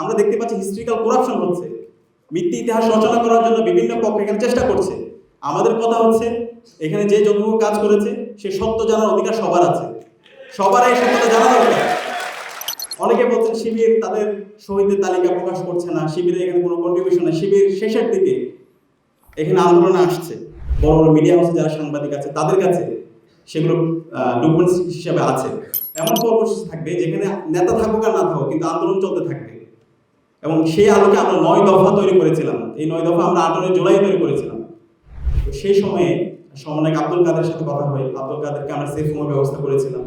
আমরা দেখতে পাচ্ছি হিস্ট্রিক্যাল করাপশন হচ্ছে। মিথ্যে ইতিহাস রচনা করার জন্য বিভিন্ন পক্ষ এখানে চেষ্টা করছে। আমাদের কথা হচ্ছে, এখানে যে যতটুকু কাজ করেছে, সে সত্য জানার অধিকার সবার আছে। সবার এই সত্যতা জানা দরকার। অনেকে বলছেন, শিবির তাদের শহীদদের তালিকা প্রকাশ করছে না শিবিরে এখানে কোনো কন্ট্রিবিউশন নেই। শিবির শেষের দিকে এখানে আন্দোলনে আসছে। বড় বড় মিডিয়া হাউসে যারা সাংবাদিক আছে, তাদের কাছে সেগুলো ডকুমেন্টস হিসাবে আছে। এমন কর্মসূচি থাকবে যেখানে নেতা থাকুক আর না থাকুক, কিন্তু আন্দোলন চলতে থাকবে। এবং সেই আলোকে আমরা নয় দফা তৈরি করেছিলাম। এই নয় দফা আমরা আঠারোই জুলাই তৈরি করেছিলাম। সেই সময়ে সমন্বয়ক আব্দুল কাদের সাথে কথা হয় আব্দুল কাদেরকে আমরা সেফ হোমের ব্যবস্থা করেছিলাম।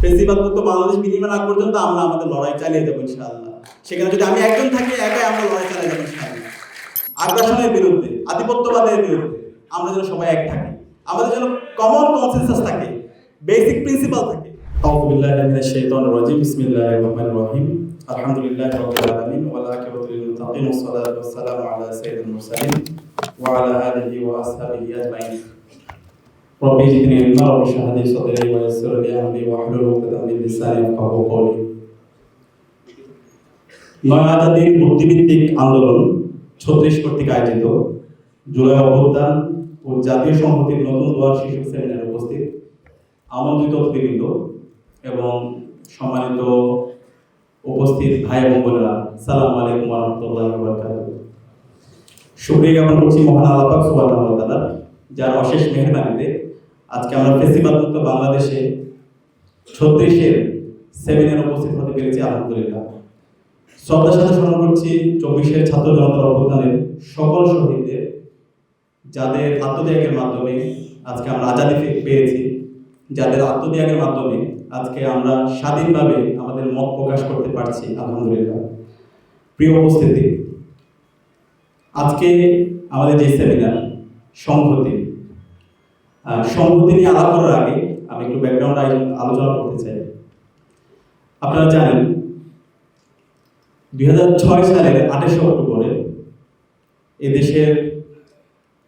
ফেসিবাদ মুক্ত বাংলাদেশ বিনিময় আগ পর্যন্ত আমরা আমাদের লড়াই চালিয়ে যাব ইনশাআল্লাহ। সেখানে যদি আমি একজন থাকি, একাই আমরা লড়াই চালিয়ে যাব ইনশাআল্লাহ। আগ্রাসনের বিরুদ্ধে, আধিপত্যবাদের বিরুদ্ধে আমরা যেন সবাই এক থাকি। আমাদের যেন কমন কনসেন্সাস থাকে বেসিক প্রিন্সিপাল থাকে। আউযু বিল্লাহি রাজিম, বিসমিল্লাহির রহমানির রহিম। الحمد لله رب العالمين والعاقبة للمتقين والصلاة والسلام على سيد المرسلين وعلى آله وأصحابه أجمعين ربي زدني علما رب اشرح لي صدري ويسر لي أمري واحلل عقدة من لساني يفقهوا قولي নয়াজাতির বুদ্ধিভিত্তিক আন্দোলন ছত্রিশ কর্তৃক আয়োজিত জুলাই অভ্যুত্থান ও জাতীয় সংহতির নতুন দুয়ার শিশু সেমিনারে উপস্থিত আমন্ত্রিত অতিথিবৃন্দ এবং সম্মানিত উপস্থিত ভাই এবং বোনেরা, সালাম আলাইকুম রহমতুল্লাহ শুক্রিয়া জ্ঞাপন করছি মহান আল্লাহ সুবহানাহু ওয়া তাআলা যার অশেষ মেহরবানিতে আজকে আমরা ফেস্টিভাল মুক্ত বাংলাদেশে ছত্রিশের সেমিনারে উপস্থিত হতে পেরেছি, আলহামদুলিল্লাহ। শ্রদ্ধার সাথে স্মরণ করছি চব্বিশের ছাত্র জনতার অভ্যুত্থানের সকল শহীদদের, যাদের আত্মত্যাগের মাধ্যমে আজকে আমরা আজাদি পেয়েছি, যাদের আত্মত্যাগের মাধ্যমে আজকে আমরা স্বাধীনভাবে মত প্রকাশ করতে পারছি, আলহামদুলিল্লাহ। প্রিয় উপস্থিতি, আজকে আমাদের যে সেমিনার সংহতি সংহতি নিয়ে আলাপ করার আগে আমি একটু ব্যাকগ্রাউন্ড আলোচনা করতে চাই। আপনারা জানেন, দুই হাজার ছয় সালের আঠাশে অক্টোবরে এদেশের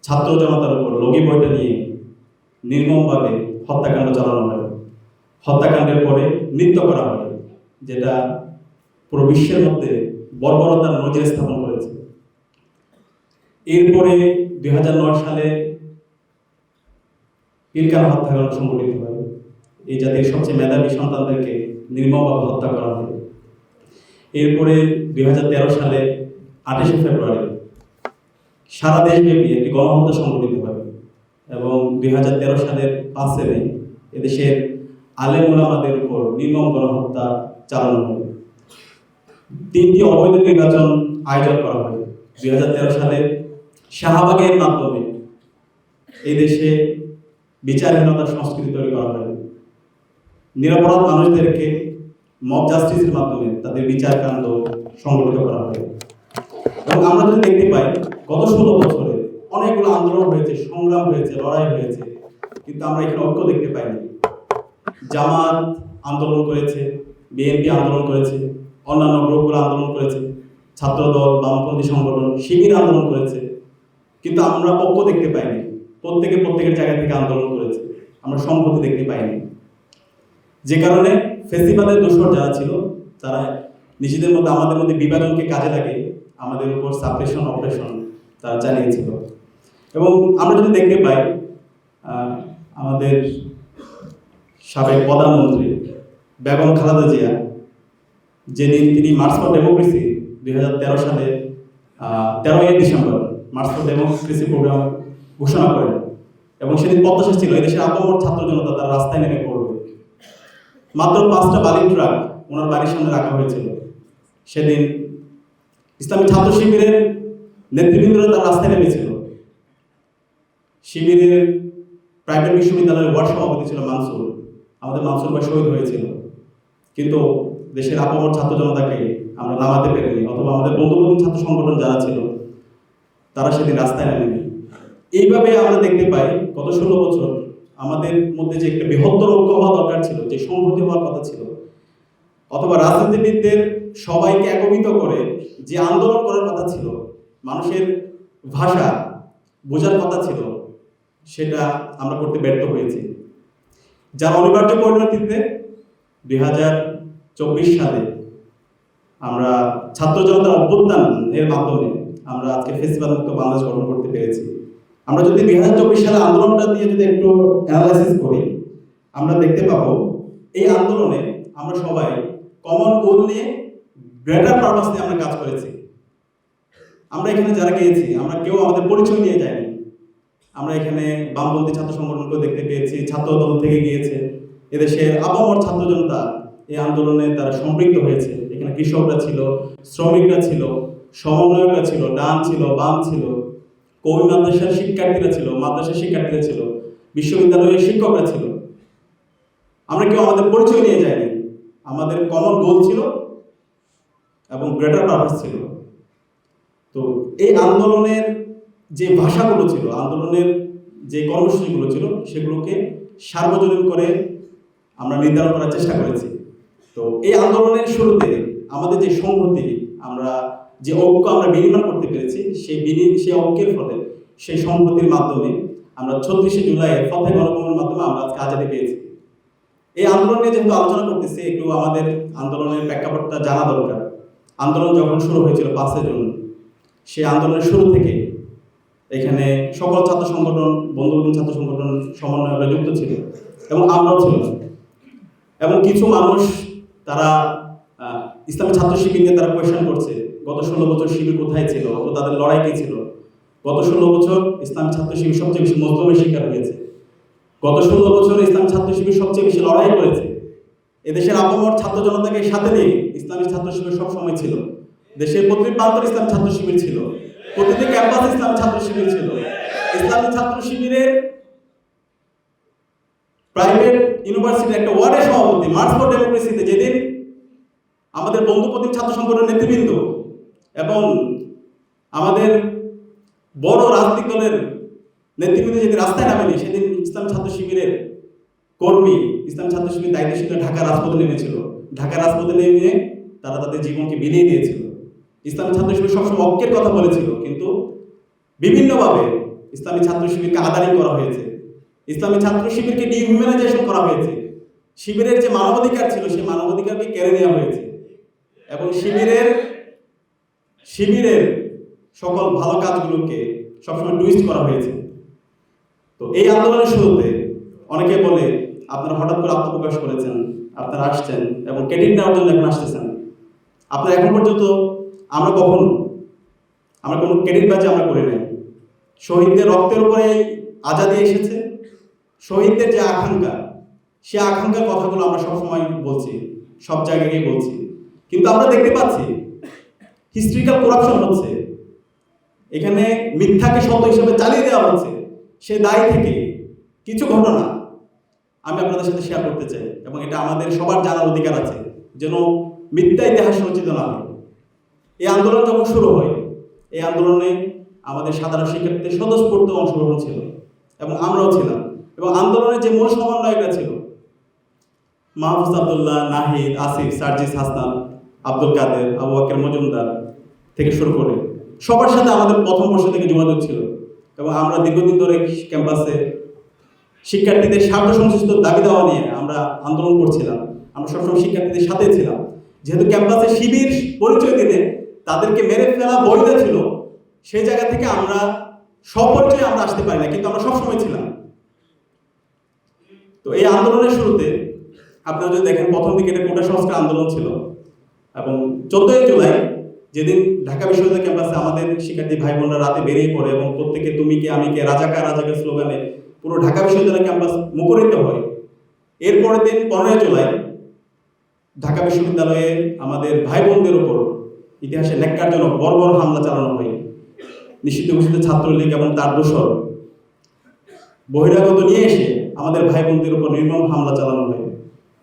ছাত্র জনতার উপর লগি বইটা নিয়ে নির্মমভাবে হত্যাকাণ্ড চালানো হয়। হত্যাকাণ্ডের পরে নৃত্য করা হয়। যেটা পুরো বিশ্বের মধ্যে বর্বরতার নজির স্থাপন করেছে। এরপরে দুই হাজার নয় সালে পিলকার হত্যাকাণ্ড সংঘটিত হয়। এই জাতির সবচেয়ে মেধাবী সন্তানদেরকে নির্মমভাবে হত্যা করা হয়। এরপরে দুই হাজার তেরো সালে আঠাশে ফেব্রুয়ারি সারা দেশব্যাপী একটি গণহত্যা সংঘটিত হয় এবং দুই হাজার তেরো সালের পাঁচে মে এদেশের আলেম ওলামাদের উপর নির্মম গণহত্যা চালানো হয়। তিনটি অবৈধ নির্বাচন আয়োজন করা হয়। দুই হাজার তেরো সালে শাহবাগের মাধ্যমে এই দেশে বিচারহীনতার সংস্কৃতি তৈরি করা হয়। নিরাপরাধ মানুষদেরকে মব জাস্টিসের মাধ্যমে তাদের বিচার কাণ্ড সংগঠিত করা হয়। এবং আমরা যদি দেখতে পাই, গত ষোলো বছরে অনেকগুলো আন্দোলন হয়েছে, সংগ্রাম হয়েছে, লড়াই হয়েছে, কিন্তু আমরা এখানে ঐক্য দেখতে পাইনি। জামাত আন্দোলন করেছে বিএনপি আন্দোলন করেছে, অন্যান্য গ্রুপগুলো আন্দোলন করেছে, ছাত্রদল, বামপন্থী সংগঠন, শিবির আন্দোলন করেছে। কিন্তু আমরা পক্ষ দেখতে পাইনি, প্রত্যেকে প্রত্যেকের জায়গা থেকে আন্দোলন করেছে, আমরা সম্পত্তি দেখতে পাইনি। যে কারণে ফেস্টিভ্যালের দোষর যারা ছিল, তারা নিজেদের মধ্যে, আমাদের মধ্যে বিভাজনকে কাজে লাগে আমাদের উপর সাপ্রেশন অপারেশন তারা চালিয়েছিল। এবং আমরা যদি দেখতে পাই আমাদের সাবেক প্রধানমন্ত্রী বেগম খালেদা জিয়া, যেদিন তিনি মার্চ ফর ডেমোক্রেসি দুই হাজার তেরো সালে তেরোই December march for democracy programme ঘোষণা করেন এবং সেদিন প্রত্যাশা ছিল। এদেশের আপামর ছাত্র জনতা তার রাস্তায় নেমে পড়বে। মাত্র পাঁচটা বালির ট্রাক ওনার বাড়ির সামনে রাখা হয়েছিল। সেদিন ইসলামী ছাত্র শিবিরের নেতৃবৃন্দরা তার রাস্তায় নেমেছিল। শিবিরের প্রাইভেট বিশ্ববিদ্যালয়ের ওয়ার্ড সভাপতি ছিল মানসুর। আমাদের মানসুর ভাই শহীদ হয়েছিল। কিন্তু দেশের আপামর ছাত্র জনতাকে আমরা নামাতে পেরেনি, অথবা আমাদের বন্ধুবন্ধু ছাত্র সংগঠন যারা ছিল, তারা সেদিন রাস্তায় নামেনি। এইভাবে আমরা দেখতে পাই, গত ষোলো বছর আমাদের মধ্যে যে একটা বৃহত্তর ঐক্য হওয়া দরকার ছিল, যে সংহতি হওয়ার কথা ছিল, অথবা রাজনীতিবিদদের সবাইকে একত্রিত করে যে আন্দোলন করার কথা ছিল, মানুষের ভাষা বোঝার কথা ছিল, সেটা আমরা করতে ব্যর্থ হয়েছি। যার অনিবার্য পরিণতিতে দুই হাজার চব্বিশ সালে আমরা ছাত্র জনতার অভ্যুত্থান এর মাধ্যমে আমরা আজকে ফেস্টিভ্যাল মুক্ত বাংলাদেশ গঠন করতে পেরেছি। আমরা যদি দুই হাজার চব্বিশ সালে আন্দোলনটা দিয়ে যদি একটু অ্যানালাইসিস করি, আমরা দেখতে পাবো এই আন্দোলনে আমরা সবাই কমন গোল নিয়ে গ্রেটার পারপাস নিয়ে আমরা কাজ করেছি। আমরা এখানে যারা গিয়েছি, আমরা কেউ আমাদের পরিচয় নিয়ে যাইনি আমরা এখানে বামপন্থী ছাত্র সংগঠনকে দেখতে পেয়েছি ছাত্র দল থেকে গিয়েছে। এদেশে আপামর ছাত্র জনতা এই আন্দোলনে তারা সম্পৃক্ত হয়েছে। এখানে কৃষকরা ছিল, শ্রমিকরা ছিল, সমন্বয়করা ছিল, ডান ছিল, বাম ছিল, কবি মাদ্রাসার শিক্ষার্থীরা ছিল, মাদ্রাসার শিক্ষার্থীরা ছিল, বিশ্ববিদ্যালয়ের শিক্ষকরা ছিল। আমরা কেউ আমাদের পরিচয় নিয়ে যাইনি আমাদের কমন গোল ছিল এবং গ্রেটার পারপাস ছিল। তো এই আন্দোলনের যে ভাষাগুলো ছিল, আন্দোলনের যে কর্মসূচিগুলো ছিল, সেগুলোকে সার্বজনীন করে আমরা নির্ধারণ করার চেষ্টা করেছি। তো এই আন্দোলনের শুরুতে আমাদের যে সংহতি, আমরা যে ঐক্য আমরা বিনিময় করতে পেরেছি, সেই বিনি, সেই ঐক্যের ফলে সেই সংহতির মাধ্যমে আমরা ছত্রিশে জুলাই ফতে গণকমের মাধ্যমে আমরা আজকে আজাদি পেয়েছি। এই আন্দোলন নিয়ে যেহেতু আলোচনা করতেছি, একটু আমাদের আন্দোলনের প্রেক্ষাপটটা জানা দরকার। আন্দোলন যখন শুরু হয়েছিল পাঁচে জুন, সেই আন্দোলনের শুরু থেকে এখানে সকল ছাত্র সংগঠন, বন্ধুবন্ধু ছাত্র সংগঠন সমন্বয়করা যুক্ত ছিল এবং আমরাও ছিলাম। এবং কিছু মানুষ তারা ইসলামী ছাত্র শিবির নিয়ে তারা কোয়েশন করছে, গত ষোলো বছর শিবির কোথায় ছিল তাদের লড়াই কি ছিল? গত ষোলো বছর ইসলাম ছাত্র শিবির সবচেয়ে বেশি মজলুমের শিকার হয়েছে। গত ষোলো বছর ইসলাম ছাত্র শিবির সবচেয়ে বেশি লড়াই করেছে। এদেশের আপামর ছাত্র জনতাকে সাথে নিয়ে ইসলামী ছাত্র শিবির সবসময় ছিল। দেশের প্রতিটি প্রান্তর ইসলাম ছাত্র শিবির ছিল। প্রতিটি ক্যাম্পাসে ইসলাম ছাত্র শিবির ছিল। ইসলামী ছাত্র শিবিরের প্রাইভেট ইউনিভার্সিটির একটা ওয়ার্ডের সভাপতি মার্চ ফর ডেমোক্রেসিতে যেদিন আমাদের বন্ধুপতি ছাত্র সংগঠনের নেতৃবৃন্দ এবং আমাদের বড় রাজনৈতিক দলের নেতৃবৃন্দ যেদিন রাস্তায় নামেনি, সেদিন ইসলাম ছাত্র শিবিরের কর্মী, ইসলাম ছাত্র শিবির দায়িত্বশীল ঢাকা রাজপথে নেমেছিল ঢাকা রাজপথে নেমে তারা তাদের জীবনকে বিলিয়ে দিয়েছিল। ইসলাম ছাত্র শিবির সবসময় ঐক্যের কথা বলেছিল, কিন্তু বিভিন্নভাবে ইসলামী ছাত্র শিবিরকে আদানি করা হয়েছে। ইসলামী ছাত্র শিবিরকে ডিহিউম্যানাইজেশন করা হয়েছে। শিবিরের যে মানবাধিকার ছিল, সেই মানবাধিকারকে কেড়ে নেওয়া হয়েছে। এবং শিবিরের শিবিরের সকল ভালো কাজগুলোকে সবসময় টুইস্ট করা হয়েছে। তো এই আন্দোলনের শুরুতে অনেকে বলে, আপনারা হঠাৎ করে আত্মপ্রকাশ করেছেন, আপনারা আসছেন এবং ক্রেডিট নেওয়ার জন্য এখন আসতেছেন। আপনারা এখন পর্যন্ত আমরা কখনো, আমরা কোনো ক্রেডিট বাজে আমরা করি নাই। শহীদদের রক্তের উপরে আজাদি এসেছে শহীদদের যে আকাঙ্ক্ষা, সে আকাঙ্ক্ষার কথাগুলো আমরা সবসময় বলছি, সব জায়গায় গিয়ে বলছি। কিন্তু আমরা দেখতে পাচ্ছি, হিস্ট্রিক্যাল করাপশন হচ্ছে। এখানে মিথ্যাকে সত্য হিসেবে চালিয়ে দেওয়া হচ্ছে। সে দায় থেকে কিছু ঘটনা আমি আপনাদের সাথে শেয়ার করতে চাই, এবং এটা আমাদের সবার জানার অধিকার আছে, যেন মিথ্যা ইতিহাস রচিত না হয়। এই আন্দোলন যখন শুরু হয়, এই আন্দোলনে আমাদের সাধারণ শিক্ষার্থীদের স্বতঃস্ফূর্ত অংশগ্রহণ ছিল, এবং আমরাও ছিলাম। এবং আন্দোলনের যে মূল সমন্বয়করা ছিল, মাহফুজ আবদুল্লাহ, নাহিদ, আসিফ, সার্জিস হাসান আব্দুল কাদের, আবু বাকের মজুমদার থেকে শুরু করে সবার সাথে আমাদের প্রথম বর্ষ থেকে যোগাযোগ ছিল এবং আমরা দীর্ঘদিন ধরে ক্যাম্পাসে শিক্ষার্থীদের স্বার্থ সংশ্লিষ্ট দাবি দেওয়া নিয়ে আমরা আন্দোলন করছিলাম। আমরা সবসময় শিক্ষার্থীদের সাথে ছিলাম। যেহেতু ক্যাম্পাসে শিবির পরিচয় দিতে তাদেরকে মেরে ফেলা বৈধ ছিল, সেই জায়গা থেকে আমরা সপরিচয়ে আমরা আসতে পারি না কিন্তু আমরা সবসময় ছিলাম। তো এই আন্দোলনের শুরুতে আপনারা যদি দেখেন, প্রথম দিকে এটা কোটা সংস্কার আন্দোলন ছিল। এবং চোদ্দই জুলাই যেদিন ঢাকা বিশ্ববিদ্যালয় ক্যাম্পাসে আমাদের শিক্ষার্থী ভাই বোনরা রাতে বেরিয়ে পড়ে এবং প্রত্যেকে তুমি কে, আমি কে রাজাকা রাজাকা স্লোগানে পুরো ঢাকা বিশ্ববিদ্যালয় ক্যাম্পাস মুখরিত হয়। এরপরের দিন পনেরোই জুলাই ঢাকা বিশ্ববিদ্যালয়ে আমাদের ভাই বোনদের উপর ইতিহাসে ন্যাক্কারজনক বর্বর হামলা চালানো হয়। নিষিদ্ধ ঘোষিত ছাত্রলীগ এবং তার দোষর বহিরাগত নিয়ে এসে আমাদের ভাই বোনদের উপর নির্মম হামলা চালানো হয়।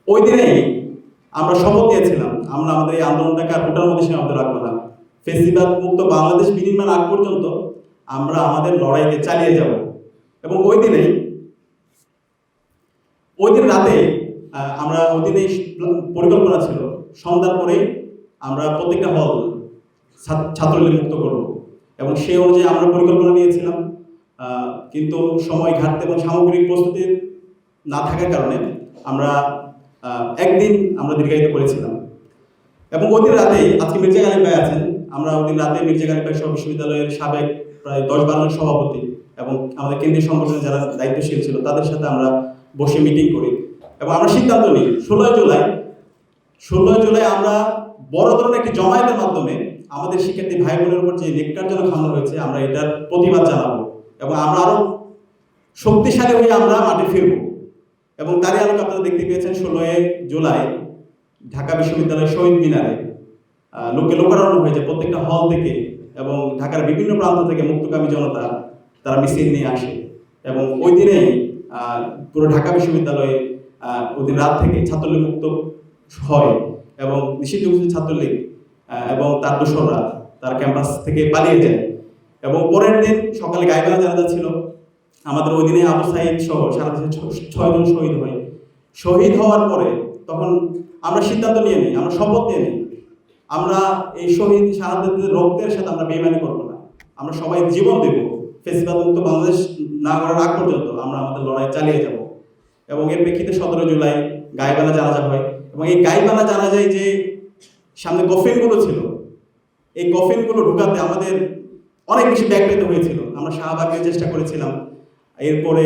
ওই দিনেই আমরা শপথ নিয়েছিলাম, আমরা আমাদের এই আন্দোলনটাকে আর কোটার মধ্যে সীমাবদ্ধ রাখব না। ফেসিবাদ মুক্ত বাংলাদেশ বিনির্মাণ আগ পর্যন্ত আমরা আমাদের লড়াইকে চালিয়ে যাব। এবং ওই দিনেই, ওই দিন রাতে আমরা ওই দিনে পরিকল্পনা ছিল, সন্ধ্যার পরেই আমরা প্রত্যেকটা হল ছাত্র- ছাত্রলীগ মুক্ত করব। এবং সেই অনুযায়ী আমরা পরিকল্পনা নিয়েছিলাম। কিন্তু সময় ঘাটতে এবং সামগ্রিক প্রস্তুতি না থাকার কারণে আমরা একদিন আমরা দীর্ঘায়িত করেছিলাম। এবং ওই দিন রাতেই, আজকে মির্জা গালিব ভাই আছেন, আমরা ওই রাতে মির্জা গালিব ভাই বিশ্ববিদ্যালয়ের সাবেক প্রায় দশ বারো জন সভাপতি এবং আমাদের কেন্দ্রীয় সংগঠনের যারা দায়িত্বশীল ছিল, তাদের সাথে আমরা বসে মিটিং করি। এবং আমরা সিদ্ধান্ত নিই, ষোলোই জুলাই ষোলোই জুলাই আমরা বড় ধরনের একটি জমায়েতের মাধ্যমে আমাদের শিক্ষার্থী ভাই বোনের উপর যে নেকটারজনক হামলা হয়েছে, আমরা এটার প্রতিবাদ জানাব। এবং আমরা আরও শক্তিশালী হয়ে আমরা মাঠে ফিরব। এবং তারই আলোকে আপনারা দেখতে পেয়েছেন, ষোলোই জুলাই ঢাকা বিশ্ববিদ্যালয়ের শহীদ মিনারে লোকে লোকারণ্য হয়েছে প্রত্যেকটা হল থেকে এবং ঢাকার বিভিন্ন প্রান্ত থেকে মুক্তকামী জনতা তারা মিছিল নিয়ে আসে। এবং ওই দিনেই পুরো ঢাকা বিশ্ববিদ্যালয়ে ওই দিন রাত থেকে ছাত্রলীগ মুক্ত হয় এবং নিষিদ্ধ ছাত্রলীগ এবং তার দোসররা তার ক্যাম্পাস থেকে পালিয়ে যায়। এবং পরের দিন সকালে গাইবানা জানাজা ছিল। আমাদের ওই দিনে আবু সাইদ সহ সারা দেশে ছয়জন শহীদ হয়। শহীদ হওয়ার পরে তখন আমরা সিদ্ধান্ত নিয়ে নিই, আমরা শপথ নিয়ে নিই। আমরা এই শহীদ শাহাদাতের রক্তের সাথে আমরা বেমানি করব না। আমরা সবাই জীবন দেব। ফেসিবাদ মুক্ত বাংলাদেশ না করার আগ পর্যন্ত আমরা আমাদের লড়াই চালিয়ে যাব। এবং এর প্রেক্ষিতে সতেরো জুলাই গাইবানা জানাজা হয়। এবং এই গাইবানা জানাজায় যে সামনে কফিনগুলো ছিল, এই কফিনগুলো ঢুকাতে আমাদের অনেক বেশি ব্যাগ পেতে হয়েছিল। আমরা শাহবাগের চেষ্টা করেছিলাম। এরপরে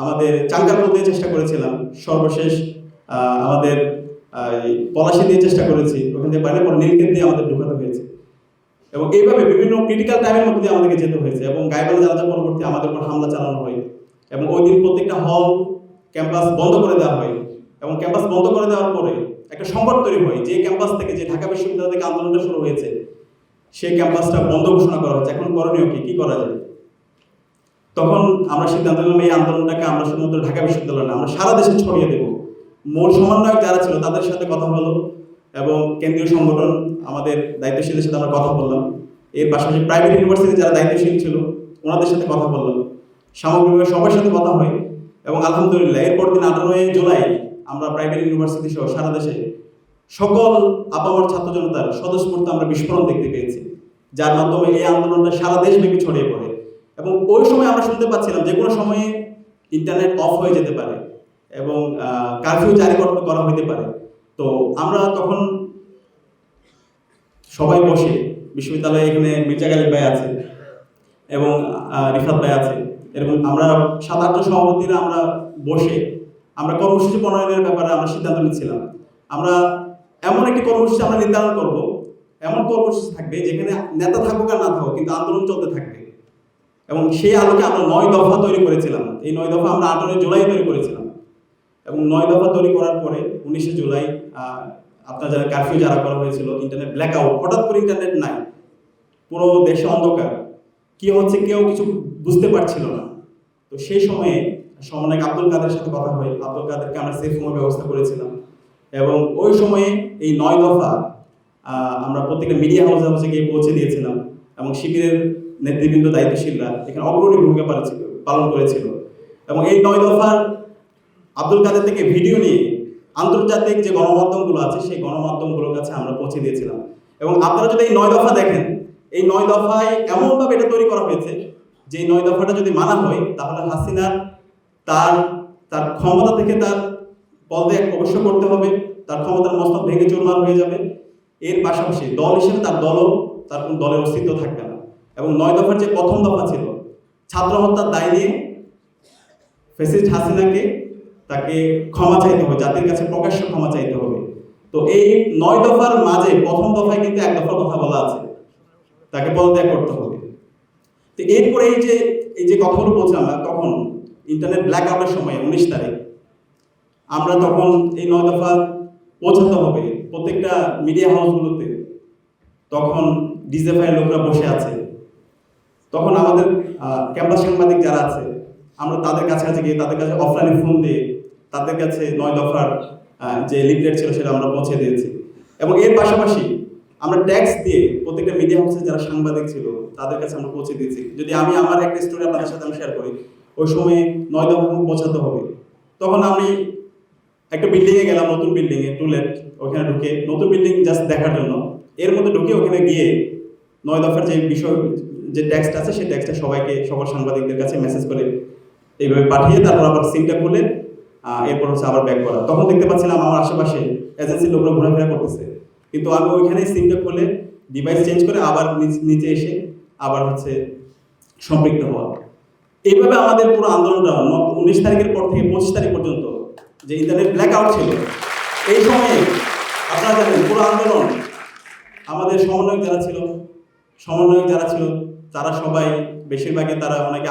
আমাদের চাঙ্গারপুর দিয়ে চেষ্টা করেছিলাম। সর্বশেষ আমাদের পলাশি দিয়ে চেষ্টা করেছি। ওখান থেকে বাইরে পরে নীলকেত দিয়ে আমাদের ঢুকাতে হয়েছে। এবং এইভাবে বিভিন্ন ক্রিটিক্যাল টাইমের মধ্যে দিয়ে আমাদেরকে যেতে হয়েছে এবং গাইবান্ধা জানাজা পরবর্তী আমাদের উপর হামলা চালানো হয়। এবং ওই দিন প্রত্যেকটা হল ক্যাম্পাস বন্ধ করে দেওয়া হয়। এবং ক্যাম্পাস বন্ধ করে দেওয়ার পরে একটা সংকট তৈরি হয়। যে ক্যাম্পাস থেকে, যে ঢাকা বিশ্ববিদ্যালয় থেকে আন্দোলনটা শুরু হয়েছে সেই ক্যাম্পাসটা বন্ধ ঘোষণা করা হয়েছে এখন করণীয় কি? কি করা যায়? তখন আমরা সিদ্ধান্ত নিলাম, এই আন্দোলনটাকে আমরা শুধুমাত্র ঢাকা বিশ্ববিদ্যালয় না, আমরা সারা দেশে ছড়িয়ে দেব। মূল সমন্বয়ক যারা ছিল, তাদের সাথে কথা হলো এবং কেন্দ্রীয় সংগঠন, আমাদের দায়িত্বশীলের সাথে আমরা কথা বললাম। এর পাশাপাশি প্রাইভেট ইউনিভার্সিটি যারা দায়িত্বশীল ছিল, ওনাদের সাথে কথা বললাম। সামগ্রিকভাবে সবার সাথে কথা হয় এবং আলহামদুলিল্লাহ, এরপর দিন আঠারোই জুলাই আমরা প্রাইভেট ইউনিভার্সিটি সহ সারা দেশে সকল আপামর ছাত্র জনতার স্বতঃস্ফূর্ত আমরা বিস্ফোরণ দেখতে পেয়েছি, যার মাধ্যমে এই আন্দোলনটা সারা দেশব্যাপী ছড়িয়ে পড়ে। এবং ওই সময় আমরা শুনতে পাচ্ছিলাম যে কোনো সময়ে ইন্টারনেট অফ হয়ে যেতে পারে এবং কারফিউ জারি করা হইতে পারে। তো আমরা তখন সবাই বসে, বিশ্ববিদ্যালয়ে এখানে মির্জা গালিব ভাই আছে এবং রিফাত ভাই আছে। এরকম আমরা সাত আটজন সভাপতিরা আমরা বসে, আমরা কর্মসূচি প্রণয়নের ব্যাপারে আমরা সিদ্ধান্ত নিচ্ছিলাম। আমরা এমন একটি কর্মসূচি আমরা নির্ধারণ করব, এমন কর্মসূচি থাকবে যেখানে নেতা থাকুক আর না থাকুক, কিন্তু আন্দোলন চলতে থাকবে। এবং সেই আলোকে আমরা নয় দফা তৈরি করেছিলাম। এই নয় দফা আমরা আঠারোই জুলাই তৈরি করেছিলাম। এবং নয় দফা তৈরি করার পরে উনিশে জুলাই আপনার যারা কারফিউ যারা করা হয়েছিল ইন্টারনেট ব্ল্যাক আউট হঠাৎ করে ইন্টারনেট নাই। পুরো দেশে অন্ধকার। কি হচ্ছে কেউ কিছু বুঝতে পারছিল না। তো সেই সময়ে সমন্বয়ক আব্দুল কাদের সাথে কথা হয়। আব্দুল কাদেরকে আমরা সেফ ব্যবস্থা করেছিলাম। এবং ওই সময়ে এই নয় দফা আমরা প্রত্যেকটা মিডিয়া হাউসে হাউসে গিয়ে পৌঁছে দিয়েছিলাম এবং শিবিরের নেতৃবৃন্দ দায়িত্বশীলরা এখানে অগ্রণী ভূমিকা পালন- করেছিল। এবং এই নয় দফার আব্দুল কাদের থেকে ভিডিও নিয়ে আন্তর্জাতিক যে গণমাধ্যমগুলো আছে, সেই গণমাধ্যমগুলোর কাছে আমরা পৌঁছে দিয়েছিলাম। এবং আপনারা যদি এই নয় দফা দেখেন, এই নয় দফায় এমনভাবে এটা তৈরি করা হয়েছে যে নয় দফাটা যদি মানা হয়, তাহলে হাসিনার তার তার ক্ষমতা থেকে তার পদত্যাগ অবশ্য করতে হবে, তার ক্ষমতার মস্তক ভেঙে চুরমার হয়ে যাবে। এর পাশাপাশি দল হিসেবে তার দলও, তার কোনো দলের অস্তিত্ব থাকবে না। এবং নয় দফার যে প্রথম দফা ছিল, ছাত্র হত্যার দায় নিয়ে ফেসিস্ট হাসিনাকে তাকে ক্ষমা চাইতে হবে, জাতির কাছে প্রকাশ্য ক্ষমা চাইতে হবে। তো এই নয় দফার মাঝে প্রথম দফায় কিন্তু এক দফার কথা বলা আছে। তাকে পদত্যাগ করতে হবে। তো এরপরে এই যে এই যে কথাগুলো বলছিলাম না তখন ইন্টারনেট ব্ল্যাক আউটের সময়, উনিশ তারিখ আমরা তখন এই নয় দফা পৌঁছাতে হবে প্রত্যেকটা মিডিয়া হাউসগুলোতে তখন ডিজেফাই লোকরা বসে আছে। তখন আমাদের ক্যাম্পাস সাংবাদিক যারা আছে, আমরা তাদের কাছে গিয়ে, তাদের কাছে অফলাইনে ফোন দিয়ে, তাদের কাছে নয় দফার যে লিফলেট ছিল সেটা আমরা পৌঁছে দিয়েছি। এবং এর পাশাপাশি আমরা ট্যাক্স দিয়ে প্রত্যেকটা মিডিয়া হাউসে যারা সাংবাদিক ছিল, তাদের কাছে আমরা পৌঁছে দিয়েছি। যদি আমি আমার একটা স্টোরি আপনাদের সাথে আমি শেয়ার করি, ওই সময় নয় দফা পৌঁছাতে হবে। তখন আমি একটা বিল্ডিংয়ে গেলাম, নতুন বিল্ডিংয়ে টুলেট ওখানে ঢুকে, নতুন বিল্ডিং জাস্ট দেখার জন্য। এর মধ্যে ঢুকে ওখানে গিয়ে নয় দফার যে বিষয়, যে টেক্সট আছে, সেই টেক্সটটা সবাইকে, সকল সাংবাদিকদের কাছে মেসেজ করে এইভাবে পাঠিয়ে তারপর আবার সিমটা খুলে এরপর হচ্ছে আবার ব্যাক করা। তখন দেখতে পাচ্ছিলাম আমার আশেপাশে এজেন্সির লোকরা ঘোরাফেরা করতেছে। কিন্তু আমি ওইখানে সিমটা খুলে ডিভাইস চেঞ্জ করে আবার নিচে এসে আবার হচ্ছে সম্পৃক্ত হওয়া। এইভাবে আমাদের পুরো আন্দোলনটা উনিশ তারিখের পর থেকে পঁচিশ তারিখ পর্যন্ত যে ইন্টারনেট ব্ল্যাক আউট ছিল, এই সময়ে আপনারা জানেন পুরো আন্দোলন আমাদের সমন্বয়ক যারা ছিল, সমন্বয়ক যারা ছিল, তারা সবাই বেশিরভাগই তারা অনেকে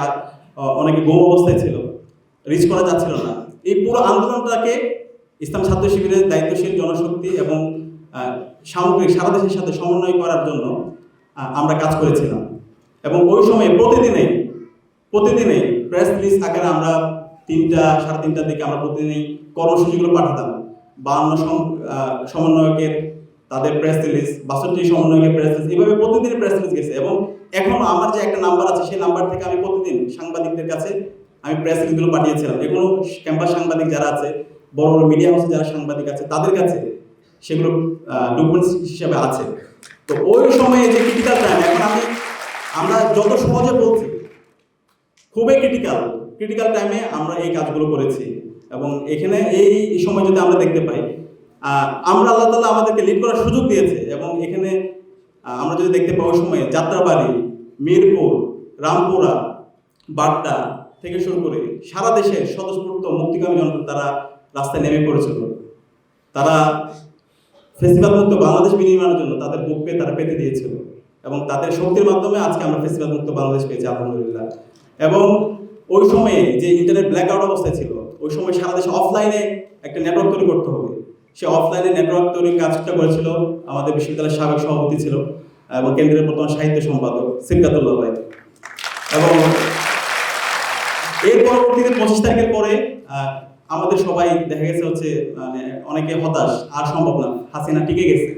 অনেকে গৌ অবস্থায় ছিল রিচ করা যাচ্ছিল না। এই পুরো আন্দোলনটাকে ইসলাম ছাত্র শিবিরের দায়িত্বশীল জনশক্তি এবং সামগ্রিক সারা দেশের সাথে সমন্বয় করার জন্য আমরা কাজ করেছিলাম। এবং ওই সময়ে প্রতিদিনে প্রতিদিনে প্রেস রিলিজ আকারে আমরা তিনটা, সাড়ে তিনটার দিকে আমরা প্রতিদিনই কর্মসূচিগুলো পাঠাতাম। বাহান্ন সমন্বয়কের তাদের প্রেস রিলিজ বাষট্টি সমন্বয়কের প্রেস রিলিজ এভাবে প্রতিদিন প্রেস রিলিজ গেছে। এবং এখন আমার যে একটা নাম্বার আছে, সেই নাম্বার থেকে আমি প্রতিদিন সাংবাদিকদের কাছে আমি প্রেস রিলিজগুলো পাঠিয়েছিলাম। এগুলো ক্যাম্পাস সাংবাদিক যারা আছে, বড় বড় মিডিয়া হাউসে যারা সাংবাদিক আছে, তাদের কাছে সেগুলো ডকুমেন্টস হিসেবে আছে। তো ওই সময়ে যে ক্রিটিক্যাল টাইম এখন আমি, আমরা যত সহজে বলছি, খুবই ক্রিটিক্যাল ক্রিটিক্যাল টাইমে আমরা এই কাজগুলো করেছি এবং এখানে এই সময় যদি আমরা দেখতে পাই আমরা আল্লাহ তালা আমাদেরকে লিড করার সুযোগ দিয়েছে এবং এখানে আমরা যদি দেখতে ওই সময়ে যাত্রাবাড়ি, মিরপুর, রামপুরা, বাড্ডা থেকে শুরু করে সারা দেশে স্বতঃস্ফূর্ত মুক্তিকামী জনতা তারা রাস্তায় নেমে পড়েছিল। তারা ফেস্টিভ্যাল মুক্ত বাংলাদেশ বিনির্মাণের জন্য তাদের বুক পেয়ে তারা পেতে দিয়েছিল এবং তাদের শক্তির মাধ্যমে আজকে আমরা ফেস্টিভ্যাল মুক্ত বাংলাদেশ পেয়েছি, আলহামদুলিল্লাহ। এবং ওই সময়ে যে ইন্টারনেট ব্ল্যাক আউট অবস্থায় ছিল, ওই সময় সারা দেশে অফলাইনে একটা নেটওয়ার্ক তৈরি করতে হবে। সে অফলাইনে নেটওয়ার্ক তৈরির কাজটা করেছিল আমাদের বিশ্ববিদ্যালয়ের সাবেক সভাপতি ছিল, এবং কেন্দ্রের বর্তমান সাহিত্য সম্পাদক সিদ্ধাতুল্লাহ ভাই। এবং এর পরবর্তীতে পঁচিশ তারিখের পরে আমাদের সবাই দেখা গেছে হচ্ছে মানে অনেকে হতাশ, আর সম্ভব না, হাসিনা টিকে গেছে।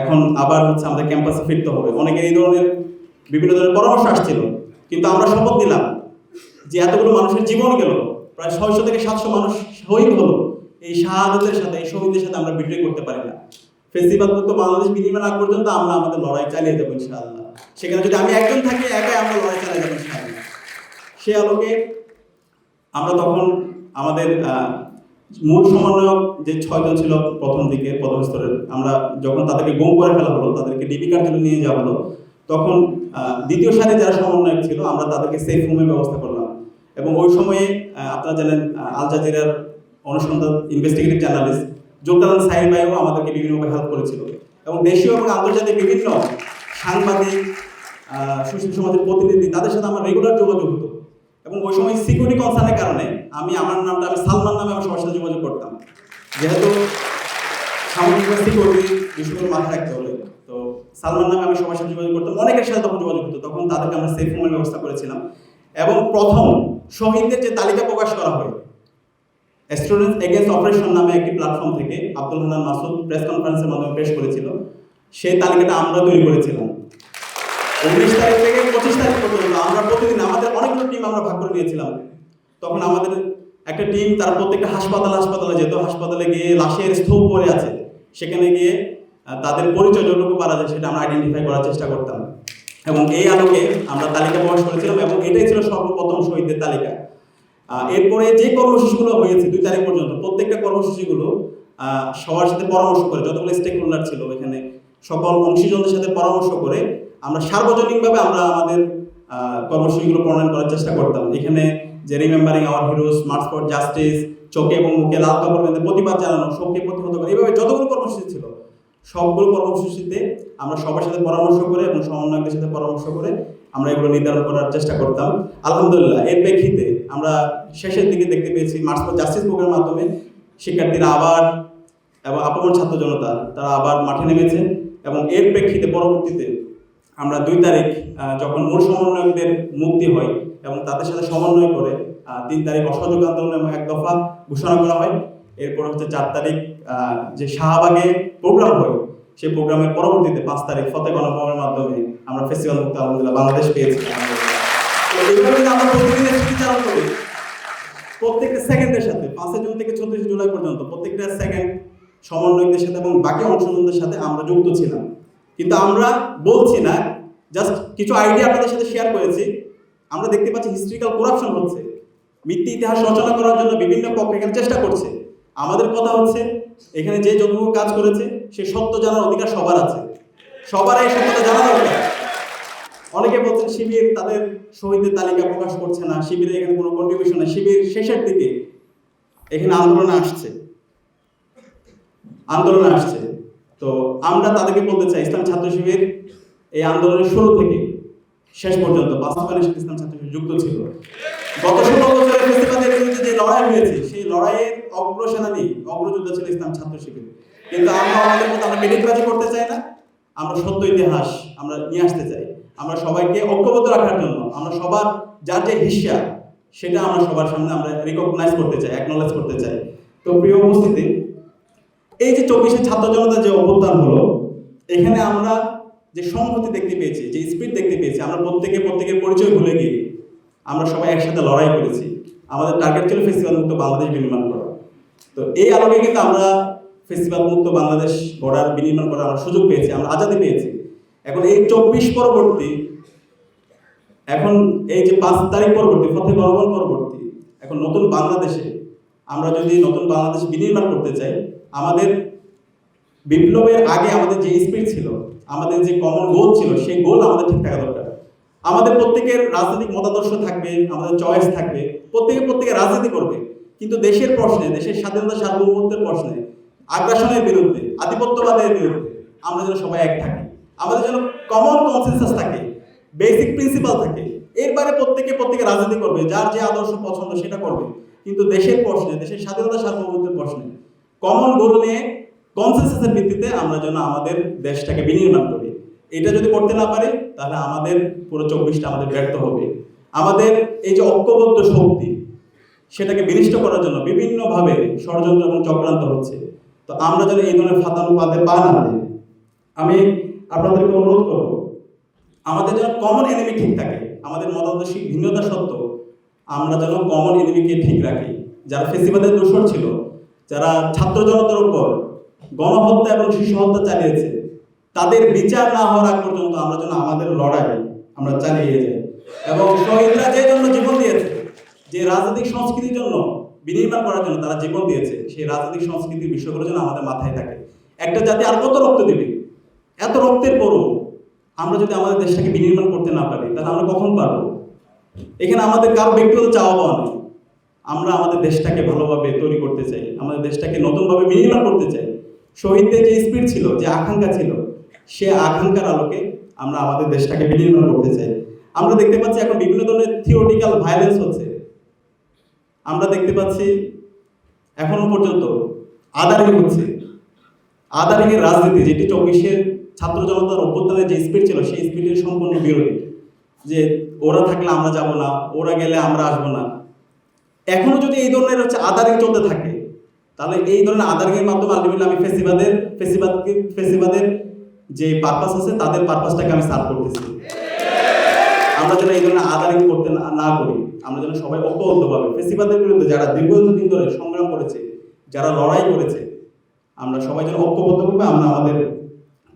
এখন আবার হচ্ছে আমাদের ক্যাম্পাসে ফিরতে হবে। অনেকের এই ধরনের বিভিন্ন ধরনের পরামর্শ আসছিল, কিন্তু আমরা শপথ নিলাম। যে এতগুলো মানুষের জীবন গেল, প্রায় ছয়শো থেকে সাতশো মানুষ শহীদ হলো, এই শাহাদতের সাথে, এই শহীদের সাথে আমরা বিট্রে করতে পারি না। ফেস্টিভ্যাল মুক্ত বাংলাদেশ বিনিময় আগ পর্যন্ত আমরা আমাদের লড়াই চালিয়ে যাব ইনশাআল্লাহ। সেখানে যদি আমি একজন থাকি, একাই আমরা লড়াই চালিয়ে যাব ইনশাআল্লাহ। সে আলোকে আমরা তখন আমাদের মূল সমন্বয়ক যে ছয়জন ছিল প্রথম দিকে, প্রথম স্তরের, আমরা যখন তাদেরকে গুম করে ফেলা হলো, তাদেরকে ডিবি কার্যালয়ে নিয়ে যাওয়া হলো, তখন দ্বিতীয় সারি যারা সমন্বয়ক ছিল, আমরা তাদেরকে সেফ রুমের ব্যবস্থা এবং ওই সময়ে আপনারা জানেন আল জাজিরার অনুসন্ধান ইনভেস্টিগেটিভ জার্নালিস্ট যোগদান সাইন ভাইও আমাদেরকে বিভিন্নভাবে হেল্প করেছিল। এবং দেশীয় এবং আন্তর্জাতিক বিভিন্ন সাংবাদিক সুশীল সমাজের প্রতিনিধি, তাদের সাথে আমার রেগুলার যোগাযোগ হতো। এবং ওই সময় সিকিউরিটি কনসার্নের কারণে আমি আমার নামটা, আমি সালমান নামে আমি সবার সাথে যোগাযোগ করতাম। যেহেতু সামরিক সিকিউরিটি বিষয়গুলো মাথায় রাখতে হলে তো সালমান নামে আমি সবার সাথে যোগাযোগ করতাম। অনেকের সাথে তখন যোগাযোগ হতো, তখন তাদেরকে আমরা সেফ হোমের ব্যবস্থা করেছিলাম। এবং প্রথম শহীদদের যে তালিকা প্রকাশ করা হয় স্টুডেন্টস এগেন্স্ট অপারেশন নামে একটি প্ল্যাটফর্ম থেকে আব্দুল হান্নান মাসুদ প্রেস কনফারেন্সের মাধ্যমে পেশ করেছিল। সেই তালিকাটা আমরা তৈরি করেছিলাম। উনিশ তারিখ থেকে পঁচিশ তারিখ পর্যন্ত আমরা প্রতিদিন আমাদের অনেকগুলো টিম আমরা ভাগ করে নিয়েছিলাম। তখন আমাদের একটা টিম তার প্রত্যেকটা হাসপাতাল হাসপাতালে যেত, হাসপাতালে গিয়ে লাশের স্তূপ পড়ে আছে। সেখানে গিয়ে তাদের পরিচয় যতটুকু পারা যায় সেটা আমরা আইডেন্টিফাই করার চেষ্টা করতাম। এবং এই আলোকে আমরা তালিকা প্রকাশ করেছিলাম এবং এটাই ছিল সর্বপ্রথম শহীদদের তালিকা। এরপরে যে কর্মসূচিগুলো হয়েছে দুই তারিখ পর্যন্ত, প্রত্যেকটা কর্মসূচিগুলো সবার সাথে পরামর্শ করে, যতগুলো স্টেক হোল্ডার ছিল এখানে, সকল অংশীজনদের সাথে পরামর্শ করে আমরা সার্বজনীনভাবে আমরা আমাদের কর্মসূচিগুলো প্রণয়ন করার চেষ্টা করতাম। এখানে যে remembering our heroes march for justice চোখে এবং মুখে লাল কাপড় প্রতিবাদ জানানো, শোককে প্রতিহত করা এইভাবে যতগুলো কর্মসূচি ছিল সবগুলো কর্মসূচিতে আমরা সবার সাথে পরামর্শ করে এবং সমন্বয়কদের সাথে পরামর্শ করে আমরা এগুলো নির্ধারণ করার চেষ্টা করতাম। আলহামদুলিল্লাহ, এর প্রেক্ষিতে আমরা শেষের দিকে দেখতে পেয়েছি মার্চ ফর জাস্টিস প্রোগ্রামের মাধ্যমে শিক্ষার্থীরা আবার এবং আপমর ছাত্র জনতা, তারা আবার মাঠে নেমেছে এবং এর প্রেক্ষিতে পরবর্তীতে আমরা দুই তারিখ যখন মূল সমন্বয়কদের মুক্তি হয় এবং তাদের সাথে সমন্বয় করে তিন তারিখ অসহযোগ আন্দোলন এবং এক দফা ঘোষণা করা হয়। এরপর হচ্ছে চার তারিখ যে শাহবাগে প্রোগ্রাম হয় সেই প্রোগ্রামের পরবর্তীতে পাঁচ তারিখ ফতে গণভবনের মাধ্যমে আমরা ফেস্টিভ্যাল মুক্ত আলহামদুলিল্লাহ বাংলাদেশ পেয়েছি। প্রত্যেকটা সেকেন্ডের সাথে, পাঁচই জুন থেকে ছত্রিশে জুলাই পর্যন্ত প্রত্যেকটা সেকেন্ড সমন্বয়কদের সাথে এবং বাকি অংশগ্রহণদের সাথে আমরা যুক্ত ছিলাম। কিন্তু আমরা বলছি না জাস্ট কিছু আইডিয়া আপনাদের সাথে শেয়ার করেছি। আমরা দেখতে পাচ্ছি হিস্ট্রিক্যাল করাপশন হচ্ছে। মিথ্যে ইতিহাস রচনা করার জন্য বিভিন্ন পক্ষ এখানে চেষ্টা করছে। আমাদের কথা হচ্ছে, এখানে যে যতটুকু কাজ করেছে, সে সত্য জানার অধিকার সবার আছে। সবার এই সত্যটা জানা দরকার। অনেকে বলছেন, শিবির তাদের শহীদের তালিকা প্রকাশ করছে না, শিবিরের এখানে কোনো কন্ট্রিবিউশন নেই। শিবির শেষের দিকে এখানে আন্দোলনে আসছে। আন্দোলনে আসছে। তো আমরা তাদেরকে বলতে চাই, ইসলাম ছাত্র শিবির এই আন্দোলনের শুরু থেকে শেষ পর্যন্ত, বাস্তবায়নের সাথে ইসলাম ছাত্র শিবির যুক্ত ছিল। গত ষোলো বছরের বিরুদ্ধে যে লড়াই হয়েছে, সেই লড়াইয়ের অগ্রসেনানী, অগ্রযোদ্ধা ছিল ইসলাম ছাত্র শিবির। কিন্তু আমরা আমাদের মতো আমরা মেডিটবাজি করতে চাই না, আমরা সত্য ইতিহাস আমরা নিয়ে আসতে চাই। আমরা সবাইকে ঐক্যবদ্ধ রাখার জন্য, আমরা সবার যার যে হিস্যা সেটা আমরা সবার সামনে আমরা রিকগনাইজ করতে চাই অ্যাকনলেজ করতে চাই। তো প্রিয় উপস্থিতি, এই যে চব্বিশে ছাত্র জনতা যে অভ্যুত্থান হলো, এখানে আমরা যে সংহতি দেখতে পেয়েছি, যে স্পিড দেখতে পেয়েছি, আমরা প্রত্যেকে প্রত্যেকের পরিচয় ভুলে গিয়ে আমরা সবাই একসাথে লড়াই করেছি। আমাদের টার্গেট ছিল ফেস্টিভ্যাল মুক্ত বাংলাদেশ বিনির্মাণ করা। তো এই আলোকে কিন্তু আমরা ফেস্টিভ্যাল মুক্ত বাংলাদেশ গড়ার বিনির্মাণ করার আমরা সুযোগ পেয়েছি, আমরা আজাদি পেয়েছি। এখন এই চব্বিশ পরবর্তী, এখন এই যে পাঁচ তারিখ পরবর্তী ফতে গণবন পরবর্তী, এখন নতুন বাংলাদেশে আমরা যদি নতুন বাংলাদেশ বিনির্মাণ করতে চাই, আমাদের বিপ্লবের আগে আমাদের যে স্পিড ছিল, আমাদের যে কমন গোল ছিল, সেই গোল আমাদের ঠিক থাকা দরকার। আমাদের প্রত্যেকের রাজনৈতিক মতাদর্শ থাকবে, আমাদের চয়েস থাকবে, প্রত্যেকে প্রত্যেকে রাজনীতি করবে। কিন্তু দেশের প্রশ্নে, দেশের স্বাধীনতা সার্বভৌমত্বের প্রশ্নে, আগ্রাসনের বিরুদ্ধে, আধিপত্যবাদের বিরুদ্ধে আমরা যেন সবাই এক থাকি, আমাদের যেন কমন কনসেনসাস থাকে বেসিক প্রিন্সিপাল থাকে। এর বাইরে প্রত্যেকে প্রত্যেকে রাজনীতি করবে, যার যে আদর্শ পছন্দ সেটা করবে। কিন্তু দেশের প্রশ্নে, দেশের স্বাধীনতা সার্বভৌমত্বের প্রশ্নে কমন গোল নিয়ে কনসেনসাসের ভিত্তিতে আমরা যেন আমাদের দেশটাকে বিনির্মাণ করি। এটা যদি করতে না পারি, তাহলে আমাদের পুরো চব্বিশটা আমাদের ব্যর্থ হবে। আমাদের এই যে ঐক্যবদ্ধ শক্তি সেটাকে বিনিষ্ট করার জন্য বিভিন্নভাবে ষড়যন্ত্র এবং চক্রান্ত হচ্ছে। তো আমরা যেন এই ধরনের ফাতানো পাতে পা না দিই, আমি আপনাদেরকে অনুরোধ করব, আমাদের যেন কমন এনিমি ঠিক থাকে, আমাদের মতাদর্শিক ভিন্নতা সত্ত্বেও আমরা যেন কমন এনিমিকে ঠিক রাখি। যারা ফেসিবাদের দোষর ছিল, যারা ছাত্র জনতার উপর গণহত্যা এবং শিশু হত্যা চালিয়েছে, তাদের বিচার না হওয়ার আগ পর্যন্ত আমরা যেন আমাদের লড়াই আমরা চালিয়ে যাই। এবং শহীদরা যে জন্য জীবন দিয়েছে যে রাজনৈতিক সংস্কৃতির জন্য বিনির্মাণ করার জন্য তারা জীবন দিয়েছে, সেই রাজনৈতিক সংস্কৃতির বিষয়গুলো যেন আমাদের মাথায় থাকে। একটা জাতি আর কত রক্ত দেবে? এত রক্তের পরও আমরা যদি আমাদের দেশটাকে বিনির্মাণ করতে না পারি, তাহলে আমরা কখন পারব? এখানে আমাদের কারও ব্যক্তিগত চাওয়া পাওয়া নেই। আমরা আমাদের দেশটাকে ভালোভাবে তৈরি করতে চাই, আমাদের দেশটাকে নতুনভাবে বিনির্মাণ করতে চাই। শহীদদের যে স্পিড ছিল, যে আকাঙ্ক্ষা ছিল, সে আকাঙ্ক্ষার আলোকে আমরা আমাদের দেশটাকে বিনির্মাণ করতে চাই। আমরা দেখতে পাচ্ছি এখন বিভিন্ন ধরনের থিওরিটিক্যাল ভায়োলেন্স হচ্ছে। আমরা দেখতে পাচ্ছি এখনও পর্যন্ত আদারিং হচ্ছে। আদারিংয়ের রাজনীতি যেটি চব্বিশের ছাত্র জনতার অভ্যুত্থানের যে স্পিড ছিল, সেই স্পিডের সম্পূর্ণ বিরোধী। যে ওরা থাকলে আমরা যাব না, ওরা গেলে আমরা আসব না। এখনও যদি এই ধরনের হচ্ছে আদারিং চলতে থাকে, তাহলে এই ধরনের আদারিংয়ের মাধ্যমে আলটিমেটলি আমি ফেসিবাদের, ফেসিবাদকে, ফেসিবাদের যে পারপাস আছে, তাদের পারপাসটাকে আমি সার্ভ করতেছি। আমরা যেন এই ধরনের আদারিং করতে না না করি, আমরা যেন সবাই ঐক্যবদ্ধভাবে, ফেসিবাদের বিরুদ্ধে যারা দীর্ঘদিন ধরে সংগ্রাম করেছে, যারা লড়াই করেছে, আমরা সবাই যেন ঐক্যবদ্ধভাবে আমরা আমাদের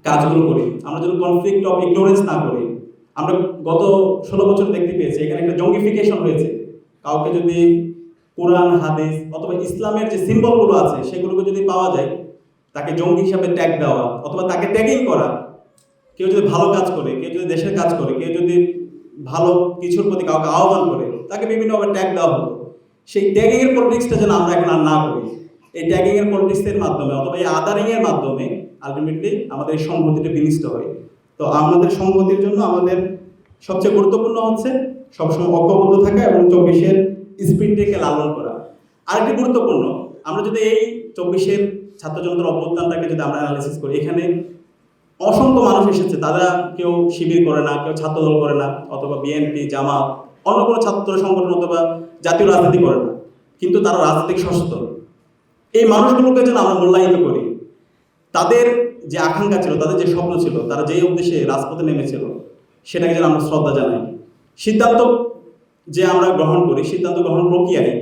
কাজগুলো করি, আমরা যেন কনফ্লিক্ট অফ ইগনোরেন্স না করি। আমরা গত ষোলো বছর দেখতে পেয়েছি, এখানে একটা জঙ্গিফিকেশন হয়েছে। কাউকে যদি কোরআন, হাদিস অথবা ইসলামের যে সিম্বলগুলো আছে, সেগুলোকে যদি পাওয়া যায়, তাকে জঙ্গি হিসাবে ট্যাগ দেওয়া, অথবা তাকে ট্যাগিং করা। কেউ যদি ভালো কাজ করে, কেউ যদি দেশের কাজ করে, কেউ যদি ভালো কিছুর প্রতি কাউকে আহ্বান করে, তাকে বিভিন্নভাবে ট্যাগ দেওয়া হতো। সেই ট্যাগিং এর পলিটিক্সটা যেন আমরা এখন আর না করি। এই ট্যাগিং এর পলিটিক্সের মাধ্যমে অথবা এই আদারিং এর মাধ্যমে আলটিমেটলি আমাদের এই সংহতিটা বিনিষ্ট হয়। তো আমাদের সংহতির জন্য আমাদের সবচেয়ে গুরুত্বপূর্ণ হচ্ছে সবসময় ঐক্যবদ্ধ থাকা এবং চব্বিশের স্পিড স্পিডটাকে লালন করা। আরেকটি গুরুত্বপূর্ণ, আমরা যদি এই চব্বিশের ছাত্র জনতার অভ্যুত্থানটাকে যদি আমরা অ্যানালাইসিস করি, এখানে অসংখ্য মানুষ এসেছে, তারা কেউ শিবির করে না, কেউ ছাত্রদল করে না, অথবা বিএনপি, জামাত, অন্য কোনো ছাত্র সংগঠন অথবা জাতীয় রাজনীতি করে না, কিন্তু তারা রাজনৈতিক সচেতন এই মানুষগুলোকে যেন আমরা মূল্যায়িত করি। তাদের যে আকাঙ্ক্ষা ছিল, তাদের যে স্বপ্ন ছিল, তারা যেই উদ্দেশ্যে রাজপথে নেমেছিল, সেটাকে যেন আমরা শ্রদ্ধা জানাই। সিদ্ধান্ত যে আমরা গ্রহণ করি, সিদ্ধান্ত গ্রহণ প্রক্রিয়ায়,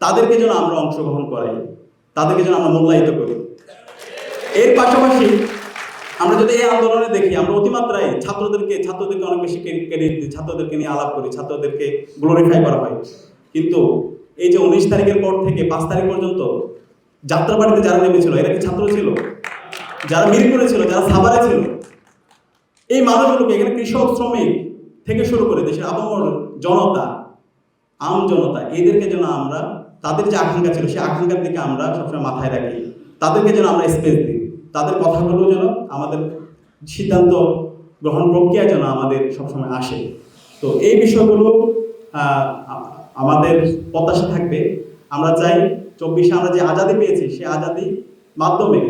তাদেরকে যেন আমরা অংশগ্রহণ করাই, তাদেরকে যেন আমরা মূল্যায়িত করি। এর পাশাপাশি আমরা যদি এই আন্দোলনে দেখি, আমরা অতিমাত্রায় ছাত্রদেরকে ছাত্রদেরকে অনেক বেশি ক্রেডিট দিই, ছাত্রদেরকে নিয়ে আলাপ করি, ছাত্রদেরকে গ্লোরিফাই করা হয়। কিন্তু এই যে উনিশ তারিখের পর থেকে পাঁচ তারিখ পর্যন্ত যাত্রাবাড়িতে যারা নেমেছিল, এরা কি ছাত্র ছিল? যারা মিরপুরে ছিল, যারা সাভারে ছিল? এই মানুষগুলোকে এখানে কৃষক, শ্রমিক থেকে শুরু করে দেশের আবহাওয়ার জনতা, আম জনতা, এদেরকে যেন আমরা, তাদের যে আকাঙ্ক্ষা ছিল, সেই আকাঙ্ক্ষার দিকে আমরা সবসময় মাথায় রাখি। তাদেরকে যেন আমরা স্পেস দিই। তাদের কথাগুলো যেন আমাদের সিদ্ধান্ত গ্রহণ প্রক্রিয়া যেন আমাদের সবসময় আসে। তো এই বিষয়গুলো আমাদের প্রত্যাশা থাকবে। আমরা চাই চব্বিশে আমরা যে আজাদি পেয়েছি, সেই আজাদি মাধ্যমে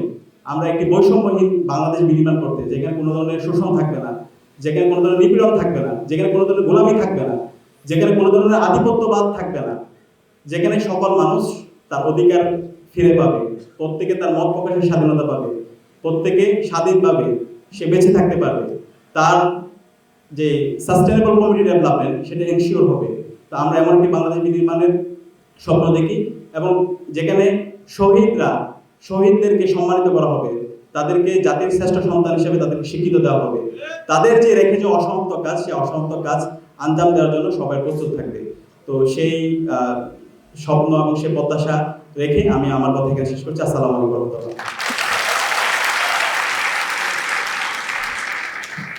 আমরা একটি বৈষম্যহীন বাংলাদেশ বিনির্মাণ করতে, যেখানে কোনো ধরনের শোষণ থাকবে না, যেখানে কোনো ধরনের নিপীড়ন থাকবে না, যেখানে কোনো ধরনের গোলামি থাকবে না, যেখানে কোনো ধরনের আধিপত্যবাদ থাকবে না, যেখানে সকল মানুষ তার অধিকার ফিরে পাবে, প্রত্যেকে তার মত প্রকাশের স্বাধীনতা পাবে। প্রত্যেকে স্বাধীনভাবে সে বেঁচে থাকতে পারবে। তার যে সাস্টেনেবল কমিউনিটি ডেভেলপমেন্ট সেটা এনশিওর হবে। তো আমরা এমন একটি বাংলাদেশ বিনির্মাণের স্বপ্ন দেখি এবং যেখানে শহীদরা, শহীদদেরকে সম্মানিত করা হবে। তাদেরকে জাতির শ্রেষ্ঠ সন্তান হিসেবে তাদেরকে শিক্ষিত দেওয়া হবে। তাদের যে রেখে যে অসমাপ্ত কাজ, সে অসমাপ্ত কাজ আঞ্জাম দেওয়ার জন্য সবাই প্রস্তুত থাকবে। তো সেই স্বপ্ন এবং সেই প্রত্যাশা রেখে আমি আমার কথা এখানে শেষ করছি। আসসালামু আলাইকুম রহমতুল্লাহ।